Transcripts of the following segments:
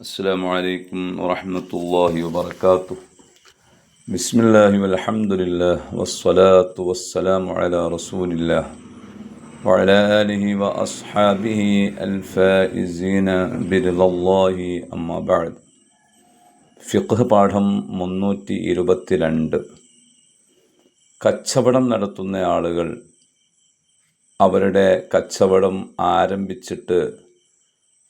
السلام عليكم ورحمة الله وبركاته بسم الله والحمد لله والصلاة والسلام على رسول الله وعلى آله وأصحابه الفائزين برضا الله أما بعد ഫിഖ് പാഠം മുന്നൂറ്റി ഇരുപത്തിരണ്ട് കച്ചവടം നടത്തുന്ന ആളുകൾ അവരുടെ കച്ചവടം ആരംഭിച്ചിട്ട്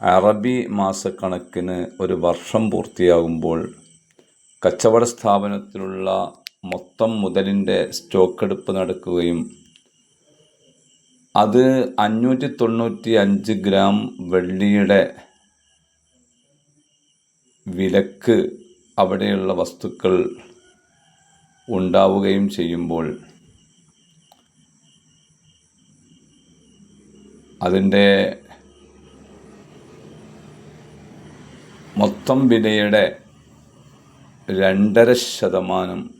അറബി മാസക്കണക്കിന് ഒരു വർഷം പൂർത്തിയാകുമ്പോൾ കച്ചവട സ്ഥാപനത്തിലുള്ള മൊത്തം മുതലിന്റെ സ്റ്റോക്കെടുപ്പ് നടക്കുകയും അത് അഞ്ഞൂറ്റി തൊണ്ണൂറ്റി അഞ്ച് ഗ്രാം വെള്ളിയുടെ വിലക്ക് അവിടെയുള്ള വസ്തുക്കൾ ഉണ്ടാവുകയും ചെയ്യുമ്പോൾ അതിന്റെ മൊത്തം വിലയുടെ രണ്ടര ശതമാനം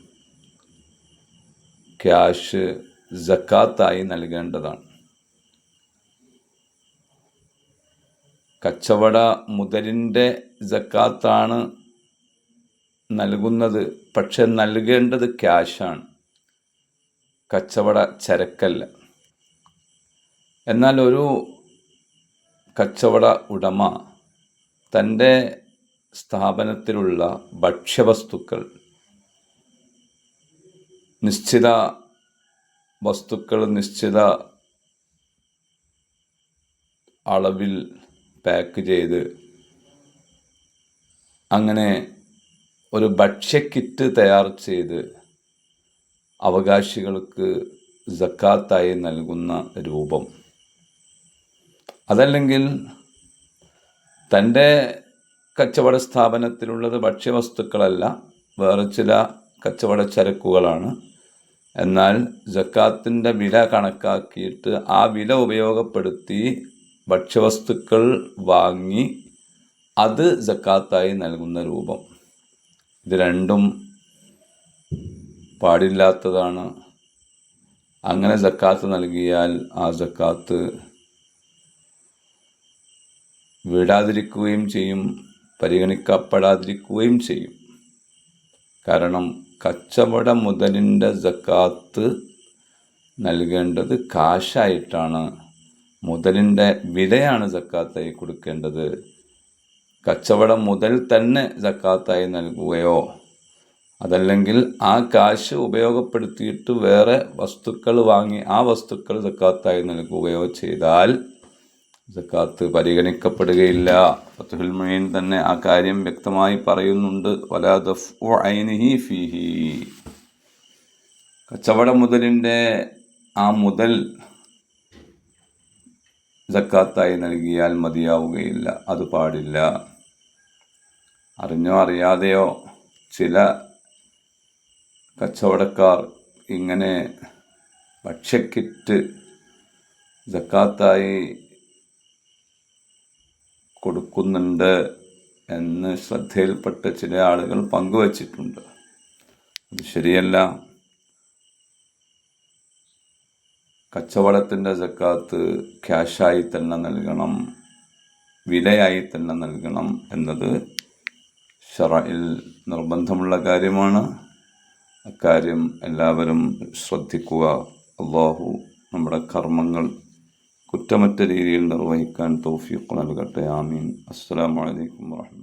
ക്യാഷ് ജക്കാത്തായി നൽകേണ്ടതാണ്. കച്ചവട മുതലിന്റെ ജക്കാത്താണ് നൽകുന്നത് പക്ഷെ നൽകേണ്ടത് ക്യാഷാണ്. കച്ചവട ചരക്കല്ല. എന്നാൽ ഒരു കച്ചവട ഉടമ തന്റെ സ്ഥാപനത്തിലുള്ള ഭക്ഷ്യവസ്തുക്കൾ നിശ്ചിത വസ്തുക്കൾ നിശ്ചിത അളവിൽ പാക്ക് ചെയ്ത് അങ്ങനെ ഒരു ഭക്ഷ്യക്കിറ്റ് തയ്യാർ ചെയ്ത് അവകാശികൾക്ക് ജക്കാത്തായി നൽകുന്ന രൂപം. അതല്ലെങ്കിൽ തന്റെ കച്ചവട സ്ഥാപനത്തിലുള്ളത് ഭക്ഷ്യവസ്തുക്കളല്ല വേറെ ചില കച്ചവട ചരക്കുകളാണ്. എന്നാൽ ജക്കാത്തിന്റെ വില കണക്കാക്കിയിട്ട് ആ വില ഉപയോഗപ്പെടുത്തി ഭക്ഷ്യവസ്തുക്കൾ വാങ്ങി അത് ജക്കാത്തായി നൽകുന്ന രൂപം. ഇത് രണ്ടും പാടില്ലാത്തതാണ്. അങ്ങനെ ജക്കാത്ത് നൽകിയാൽ ആ ജക്കാത്ത് വിടാതിരിക്കുകയും ചെയ്യും. പരിഗണിക്കപ്പെടാതിരിക്കുകയും ചെയ്യും. കാരണം കച്ചവട മുതലിന്റെ ജക്കാത്ത് നൽകേണ്ടത് കാശായിട്ടാണ്. മുതലിന്റെ വിലയാണ് ജക്കാത്തായി കൊടുക്കേണ്ടത്. കച്ചവടം മുതൽ തന്നെ ജക്കാത്തായി നൽകുകയോ അതല്ലെങ്കിൽ ആ കാശ് ഉപയോഗപ്പെടുത്തിയിട്ട് വേറെ വസ്തുക്കൾ വാങ്ങി ആ വസ്തുക്കൾ ജക്കാത്തായി നൽകുകയോ ചെയ്താൽ സക്കാത്ത് പരിഗണിക്കപ്പെടുകയില്ല. ഫത്തുഹുൽ മൊയ്ൻ തന്നെ ആ കാര്യം വ്യക്തമായി പറയുന്നുണ്ട്. ഫീഹി. കച്ചവട മുതലിന്റെ ആ മുതൽ സക്കാത്തായി നൽകിയാൽ മതിയാവുകയില്ല. അത് പാടില്ല. അറിഞ്ഞോ അറിയാതെയോ ചില കച്ചവടക്കാർ ഇങ്ങനെ ഭക്ഷ്യക്കിറ്റ് ജക്കാത്തായി കൊടുക്കുന്നുണ്ട് എന്ന് ശ്രദ്ധയിൽപ്പെട്ട ചില ആളുകൾ പങ്കുവച്ചിട്ടുണ്ട്. അത് ശരിയല്ല. കച്ചവടത്തിന്റെ ജക്കാത്ത് ക്യാഷായി തന്നെ നൽകണം വിലയായി തന്നെ നൽകണം എന്നത് ഷറയിൽ നിർബന്ധമുള്ള കാര്യമാണ്. അക്കാര്യം എല്ലാവരും ശ്രദ്ധിക്കുക. അള്ളാഹു നമ്മുടെ കർമ്മങ്ങൾ കുറ്റമറ്റ രീതിയിൽ നിർവഹിക്കാൻ തൗഫീഖ് നൽകട്ടെ. ആമീൻ. അസ്സാം വലൈക്കും വാഹമ